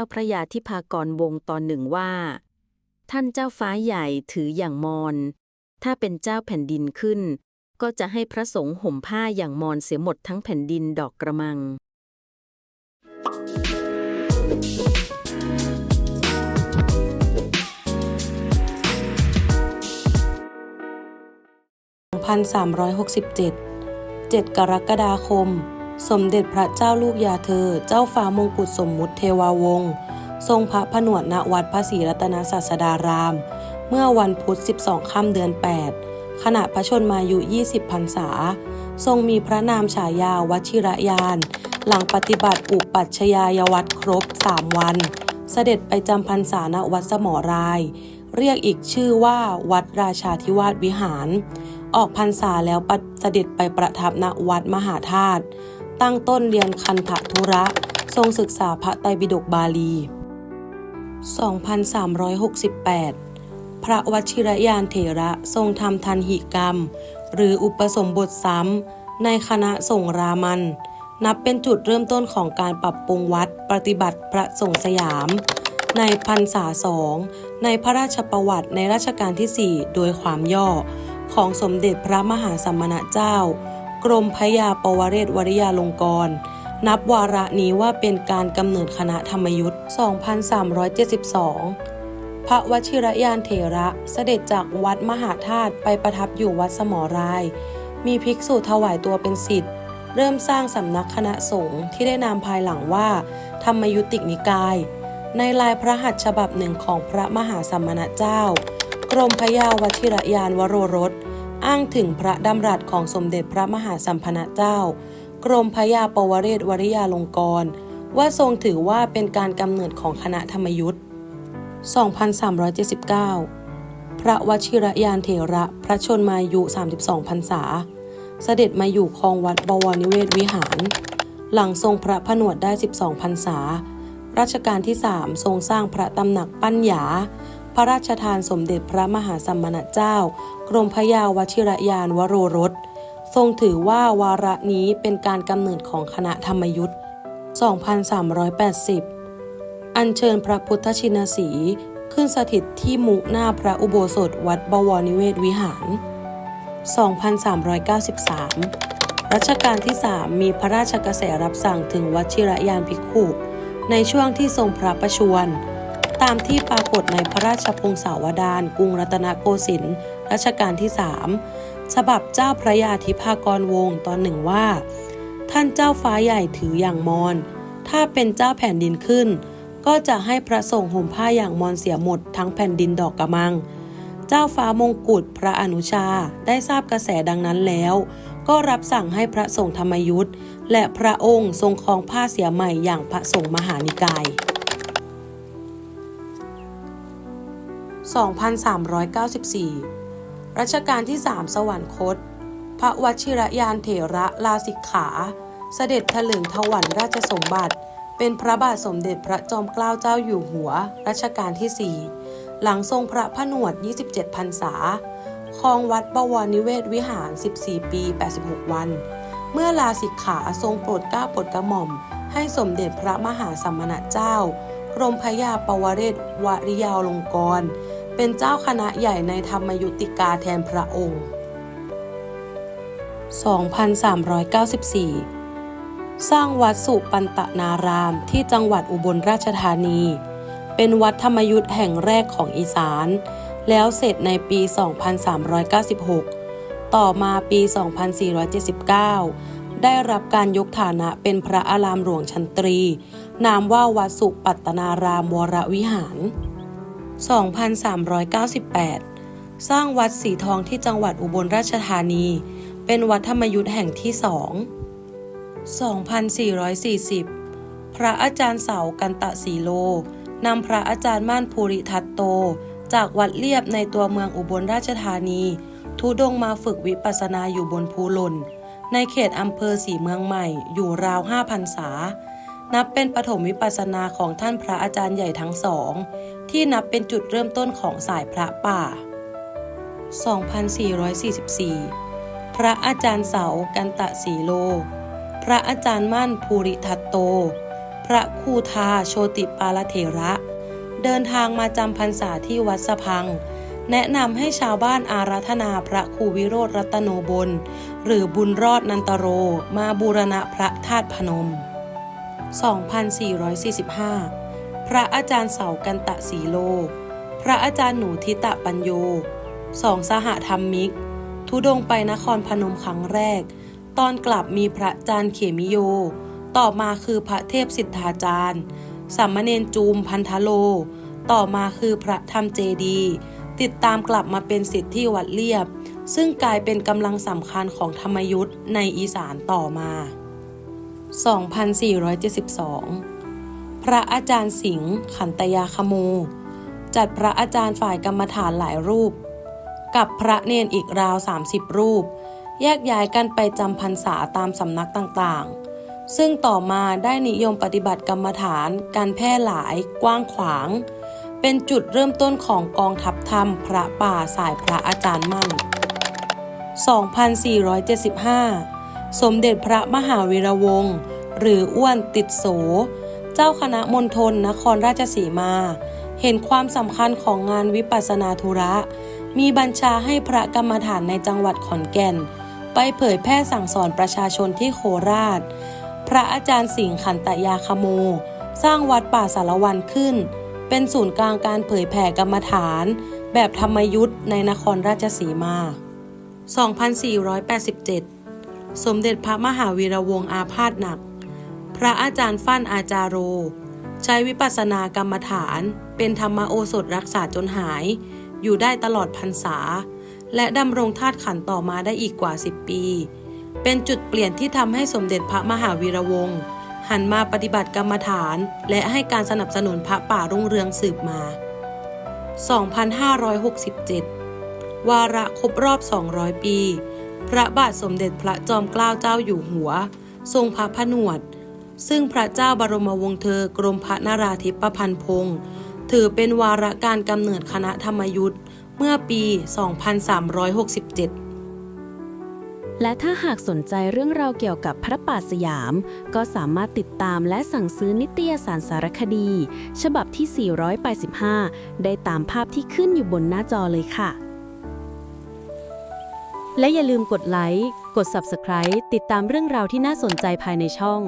จ้าพระยาทิพากรวงตอนหนึ่งว่า ท่านเจ้าฟ้าใหญ่ถืออย่างมอนถ้าเป็นเจ้าแผ่นดินขึ้น ก็จะให้พระสงฆ์ห่มผ้าอย่างมอนเสียหมดทั้งแผ่นดินดอกกระมัง2367 7 กรกฎาคม สมเด็จพระเจ้าลูกยาเธอ เจ้าฟ้ามงกุฎสมมุติเทวาวงศ์ทรงพระผนวดณวัดพระศรีรัตนศาสดาราม เมื่อวันพุธ 12 ค่ำเดือน 8 ขณะพระชนมายุ 20 พรรษา ทรงมีพระนามฉายาวชิระยาน หลังปฏิบัติอุปัชฌายวัตรครบ 3 วัน เสด็จไปจำพรรษาณวัดสมอราย เรียกอีกชื่อว่าวัดราชาธิวาสวิหาร ออกพรรษาแล้วปเสด็จไปประทับณวัดมหาธาตุ ตั้งต้นเรียนคันธทุระ ทรงศึกษาพระไตรปิฎกบาลี 2368 พระวชิรยานเถระทรงทำทันหิกรรม หรืออุปสมบทซ้ำในคณะสงฆ์รามัน นับเป็นจุดเริ่มต้นของการปรับปรุงวัดปฏิบัติพระสงฆ์สยาม ในพรรษาสองในพระราชประวัติในรัชกาลที่ 4 โดยความย่อของสมเด็จพระมหาสัมมณเจ้า กรมพยาปวเรศวริยาลงกรณ์นับวาระนี้ว่าเป็นการกำเนิดคณะธรรมยุทธ์ 2372 พระวชิรยานเถระเสด็จจากวัดมหาธาตุไปประทับอยู่วัดสมอราย มีภิกษุถวายตัวเป็นศิษย์เริ่มสร้างสำนักคณะสงฆ์ที่ได้นามภายหลังว่า ธรรมยุติกนิกาย ในลายพระหัตถ์ฉบับหนึ่งของพระมหาสมณเจ้า กรมพยาวชิรยานวโรรส อ้างถึงพระดำรัสของสมเด็จพระมหาสัมพนเจ้า กรมพระยาปวเรศวริยาลงกรณ์ว่าทรงถือว่าเป็นการกำเนิดของคณะธรรมยุทธ์2379 พระวชิรยานเถระพระชนมายุ 32พรรษา เสด็จมาอยู่ครองวัดบวรนิเวศวิหาร หลังทรงพระผนวดได้ 12พรรษา รัชกาลที่ 3 ทรงสร้างพระตำหนักปั้นหยา ระราชทานสมเด็จพระมหาสัมมณเจ้า กรมพยาวชิรยานวโรรส ทรงถือว่าวาระนี้เป็นการกำเนิดของคณะธรรมยุทธ์ 2380 อัญเชิญพระพุทธชินสี ขึ้นสถิตที่มุหน้าพระอุโบสถวัดบวรนิเวศวิหาร 2393 รัชกาลที่ 3 มีพระราชกระแสรับสั่งถึงวชิรยานภิกขุ ในช่วงที่ทรงพระประชวร ตามที่ปรากฏในพระราชพงศาวดารกรุงรัตนโกสินทร์รัชกาลที่3ฉบับเจ้าพระยาธิพากรวงตอนหนึ่งว่า ท่านเจ้าฟ้าใหญ่ถืออย่างมอน ถ้าเป็นเจ้าแผ่นดินขึ้น ก็จะให้พระสงฆ์ห่มผ้าอย่างมอนเสียหมดทั้งแผ่นดินดอกกระมัง เจ้าฟ้ามงกุฎพระอนุชาได้ทราบกระแสดังนั้นแล้ว ก็รับสั่งให้พระสงฆ์ธรรมยุทธ์และพระองค์ทรงครองผ้าเสียใหม่อย่างพระสงฆ์มหานิกาย 2394 รัชกาลที่ 3 สวรรคต พระวชิรยานเถระลาสิกขา เสด็จถลึงถวันราชสมบัติ เป็นพระบาทสมเด็จพระจอมเกล้าเจ้าอยู่หัว รัชกาลที่ 4 หลังทรงพระผนวด 27 พรรษา ครองวัดบวรนิเวศวิหาร 14 ปี 86 วัน เมื่อลาสิกขาทรงโปรดเกล้าโปรดกระหม่อม ให้สมเด็จพระมหาสัมมณเจ้ากรมพยาปวเรศวริยาลงกร เป็นเจ้าคณะใหญ่ในธรรมยุติกาแทนพระองค์ 2394 สร้างวัดสุปันตนารามที่จังหวัดอุบลราชธานี เป็นวัดธรรมยุทธ์แห่งแรกของอีสาน แล้วเสร็จในปี 2396 ต่อมาปี 2479 ได้รับการยกฐานะเป็นพระอารามหลวงชั้นตรี นามว่าวัดสุปัตตนารามวรวิหาร 2398 สร้างวัดสีทองที่จังหวัดอุบลราชธานี เป็นวัดธรรมยุทธ์แห่งที่สอง2440 พระอาจารย์เสากันตะสีโล นำพระอาจารย์ม่านภูริทัตโต จากวัดเลียบในตัวเมืองอุบลราชธานี ทุดงมาฝึกวิปัสสนาอยู่บนภูหล่น ในเขตอำเภอสีเมืองใหม่อยู่ราว5พรรษา นับเป็นปฐมวิปัสสนาของท่านพระอาจารย์ใหญ่ทั้งสอง ที่นับเป็นจุดเริ่มต้นของสายพระป่า 2444 พระอาจารย์เสากันตะสีโล พระอาจารย์มั่นภูริทัตโต พระคูทาโชติปาลเถระ เดินทางมาจำพรรษาที่วัดสะพัง แนะนำให้ชาวบ้านอาราธนาพระครูวิโรธรัตโนบล หรือบุญรอดนันตโร มาบูรณะพระธาตุพนม 2445 พระอาจารย์เสากันตะสีโล พระอาจารย์หนูทิตะปัญโยสองสหธรรมมิก ทุดงไปนครพนมครั้งแรก ตอนกลับมีพระอาจารย์เขมิโย ต่อมาคือพระเทพสิทธาจารย์สัมมเนนจูมพันธโล ต่อมาคือพระธรรมเจดี ติดตามกลับมาเป็นสิทธิที่วัดเลียบ ซึ่งกลายเป็นกำลังสำคัญของธรรมยุทธ์ในอีสานต่อมา 2472 ระอาจารย์สิงห์ขันตยาคโมจัดพระอาจารย์ฝ่ายกรรมฐานหลายรูป กับพระเนนอีกราว 30 รูป แยกย้ายกันไปจำพรรษาตามสำนักต่างๆ ซึ่งต่อมาได้นิยมปฏิบัติกรรมฐาน การแพร่หลาย กว้างขวาง เป็นจุดเริ่มต้นของกองทัพธรรม พระป่าสายพระอาจารย์มั่น 2475 สมเด็จพระมหาวีระวงศ์หรืออ้วนติดโส เจ้าคณะมณฑลนครราชสีมา เห็นความสำคัญของงานวิปัสสนาธุระ มีบัญชาให้พระกรรมฐานในจังหวัดขอนแก่น ไปเผยแพร่สั่งสอนประชาชนที่โคราช พระอาจารย์สิงห์ขันตยาคโม สร้างวัดป่าสารวันขึ้น เป็นศูนย์กลางการเผยแผ่กรรมฐาน แบบธรรมยุทธ์ในนครราชสีมา 2487 สมเด็จพระมหาวีระวงศ์อาพาธหนัก พระอาจารย์ฟั่นอาจารโร ใช้วิปัสสนากรรมฐาน เป็นธรรมโอสถรักษาจนหาย อยู่ได้ตลอดพรรษา และดำรงธาตุขันต่อมาได้อีกกว่า 10 ปี เป็นจุดเปลี่ยนที่ทำให้สมเด็จพระมหาวีระวงศ์หันมาปฏิบัติกรรมฐาน และให้การสนับสนุนพระป่ารุ่งเรืองสืบมา 2567 วาระครบรอบ 200 ปี พระบาทสมเด็จพระจอมเกล้าเจ้าอยู่หัว ทรงพระผนวด ซึ่งพระเจ้าบรมวงศ์เธอกรมพระนราธิปพันธ์พงศ์ถือเป็นวาระการกำเนิดคณะธรรมยุทธ์เมื่อปี 2367และถ้าหากสนใจเรื่องราวเกี่ยวกับพระป่าสยาม ก็สามารถติดตามและสั่งซื้อนิตยสารสารคดี ฉบับที่ 485 ได้ตามภาพที่ขึ้นอยู่บนหน้าจอเลยค่ะ และอย่าลืมกดไลค์ กด Subscribe ติดตามเรื่องราวที่น่าสนใจภายในช่อง